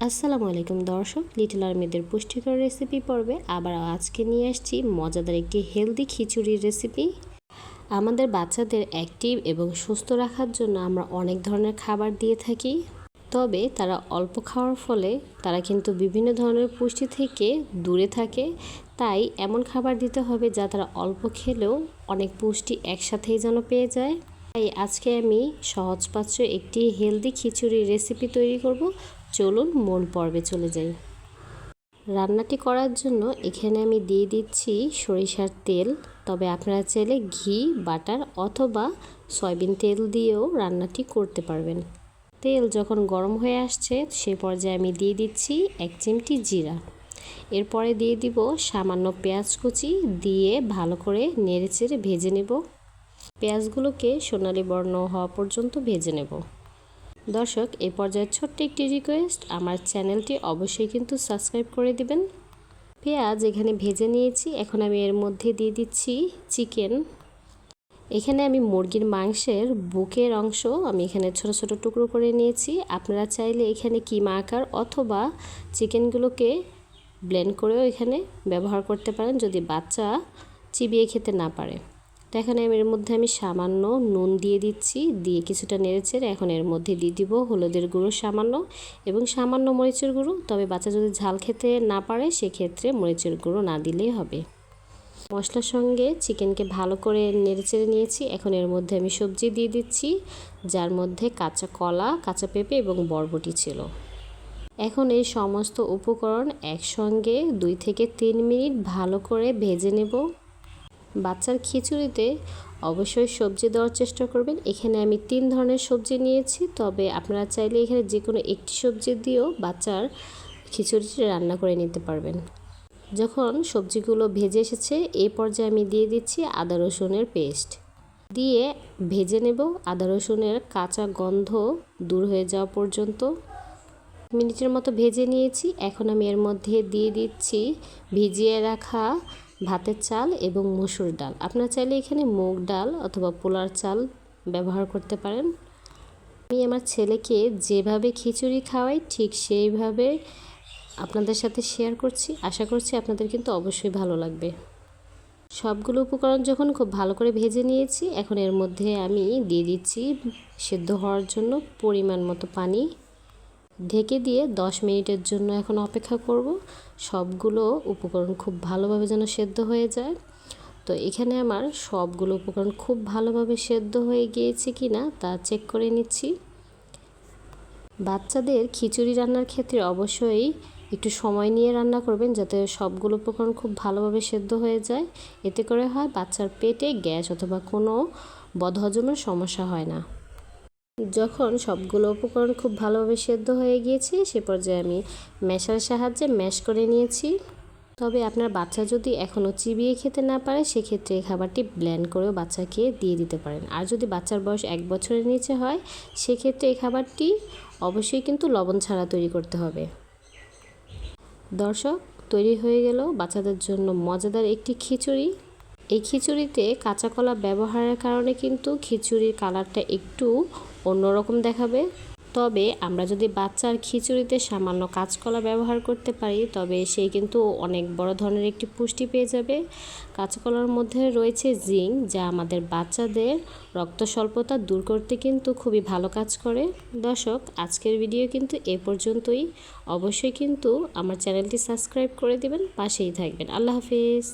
আসসালামু আলাইকুম দর্শক লিটল আর্মিদের পুষ্টিকর রেসিপি পর্বে আবার আজকে নিয়ে আসছি মজাদার একটি হেলদি খিচুড়ির রেসিপি আমাদের বাচ্চাদের অ্যাক্টিভ এবং সুস্থ রাখার জন্য আমরা অনেক ধরনের খাবার দিয়ে থাকি, তবে তারা অল্প খাওয়ার ফলে তারা কিন্তু বিভিন্ন ধরনের পুষ্টি থেকে দূরে থাকে, তাই এমন খাবার দিতে হবে যা তারা অল্প খেলেও অনেক পুষ্টি একসাথেই যেন পেয়ে যায়। তাই আজকে আমি সহজপাচ্য একটি হেলদি খিচুড়ির রেসিপি তৈরি করব। চলুন মূল পর্বে চলে যাই। রান্নাটি করার জন্য এখানে আমি দিয়ে দিচ্ছি সরিষার তেল। তবে আপনারা চাইলে ঘি, বাটার অথবা সয়াবিন তেল দিয়েও রান্নাটি করতে পারবেন। তেল যখন গরম হয়ে আসছে, সে পর্যায়ে আমি দিয়ে দিচ্ছি এক চিমটি জিরা। এরপরে দিয়ে দিব সামান্য পেঁয়াজ কুচি দিয়ে ভালো করে নেড়েচেড়ে ভেজে নেব। পেঁয়াজগুলোকে সোনালি বর্ণ হওয়া পর্যন্ত ভেজে নেব। দর্শক এই পর্যায়ে ছোট্ট একটি রিকোয়েস্ট আমার চ্যানেলটি অবশ্যই কিন্তু সাবস্ক্রাইব করে দিবেন। পেঁয়াজ এখানে ভেজে নিয়েছি, এখন আমি এর মধ্যে দিয়ে দিচ্ছি চিকেন এখানে আমি মুরগির মাংসের বুকের অংশ আমি এখানে ছোট ছোট টুকরো করে নিয়েছি। আপনারা চাইলে এখানে কিমা আকার অথবা চিকেনগুলোকে ব্লেন্ড করেও এখানে ব্যবহার করতে পারেন, যদি বাচ্চা চিবিয়ে খেতে না পারে। তো এখানে এর মধ্যে আমি সামান্য নুন দিয়ে দিচ্ছি, দিয়ে কিছুটা নেড়েচেড়ে এখন এর মধ্যে দিয়ে দিব হলুদের গুঁড়ো সামান্য এবং সামান্য মরিচের গুঁড়ো। তবে বাচ্চা যদি ঝাল খেতে না পারে, সেক্ষেত্রে মরিচের গুঁড়ো না দিলেই হবে। মশলার সঙ্গে চিকেনকে ভালো করে নেড়েচেড়ে নিয়েছি। এখন এর মধ্যে আমি সবজি দিয়ে দিচ্ছি, যার মধ্যে কাঁচা কলা, কাঁচা পেঁপে এবং বরবটি ছিল। এখন এই সমস্ত উপকরণ একসঙ্গে দুই থেকে তিন মিনিট ভালো করে ভেজে নেব। বাচ্চার খিচুড়িতে অবশ্যই সবজি দেওয়ার চেষ্টা করবেন। এখানে আমি তিন ধরনের সবজি নিয়েছি, তবে আপনারা চাইলে এখানে যে কোনো একটি সবজি দিয়েও বাচ্চার খিচুড়িটি রান্না করে নিতে পারবেন। যখন সবজিগুলো ভেজে এসেছে এই পর্যায়ে আমি দিয়ে দিচ্ছি আদা রসুনের পেস্ট। দিয়ে ভেজে নেব। আদা রসুনের কাঁচা গন্ধ দূর হয়ে যাওয়া পর্যন্ত মিনিটের মতো ভেজে নিয়েছি। এখন আমি এর মধ্যে দিয়ে দিচ্ছি ভিজিয়ে রাখা ভাতের চাল এবং মসুর ডাল। আপনারা চাইলে এখানে মুগ ডাল অথবা পোলার চাল ব্যবহার করতে পারেন। আমি আমার ছেলেকে যেভাবে খিচুড়ি খাওয়াই, ঠিক সেইভাবে আপনাদের সাথে শেয়ার করছি। আশা করছি আপনাদের কিন্তু অবশ্যই ভালো লাগবে। সবগুলো উপকরণ যখন খুব ভালো করে ভেজে নিয়েছি, এখন এর মধ্যে আমি দিয়ে দিচ্ছি সেদ্ধ হওয়ার জন্য পরিমাণ মতো পানি। ঢেকে দিয়ে 10 মিনিটের জন্য এখন অপেক্ষা করব। সবগুলো উপকরণ খুব ভালোভাবে যেন সেদ্ধ হয়ে যায়। তো এখানে আমার সবগুলো উপকরণ খুব ভালোভাবে সেদ্ধ হয়ে গিয়েছে কি না তা চেক করে নিচ্ছি। বাচ্চাদের খিচুড়ি রান্নার ক্ষেত্রে অবশ্যই একটু সময় নিয়ে রান্না করবেন যাতে সবগুলো উপকরণ খুব ভালোভাবে সেদ্ধ হয়ে যায়। এতে করে হয় বাচ্চার পেটে গ্যাস অথবা কোনো বদহজমের সমস্যা হয় না। যখন সবগুলো উপকরণ খুব ভালোভাবে সেদ্ধ হয়ে গিয়েছে, সে পর্যায়ে আমি ম্যাশার সাহায্যে ম্যাশ করে নিয়েছি। তবে আপনার বাচ্চা যদি এখনও চিবিয়ে খেতে না পারে, সেক্ষেত্রে এই খাবারটি ব্ল্যান্ড করেও বাচ্চাকে দিয়ে দিতে পারেন। আর যদি বাচ্চার বয়স এক বছরের নিচে হয়, সেক্ষেত্রে এই খাবারটি অবশ্যই কিন্তু লবণ ছাড়া তৈরি করতে হবে। দর্শক, তৈরি হয়ে গেল বাচ্চাদের জন্য মজাদার একটি খিচুড়ি। এই খিচুড়িতে কাঁচা কলা ব্যবহারের কারণে কিন্তু খিচুড়ির কালারটা একটু অন্যরকম দেখাবে। তবে আমরা যদি বাচ্চার খিচুড়িতে সামান্য কাঁচকলা ব্যবহার করতে পারি, তবে সেই কিন্তু অনেক বড় ধরনের একটি পুষ্টি পেয়ে যাবে। কাঁচকলার মধ্যে রয়েছে জিঙ্ক, যা আমাদের বাচ্চাদের রক্ত স্বল্পতা দূর করতে কিন্তু খুবই ভালো কাজ করে। দর্শক, আজকের ভিডিও কিন্তু এ পর্যন্তই। অবশ্যই কিন্তু আমার চ্যানেলটি সাবস্ক্রাইব করে দেবেন, পাশেই থাকবেন। আল্লাহ হাফিজ।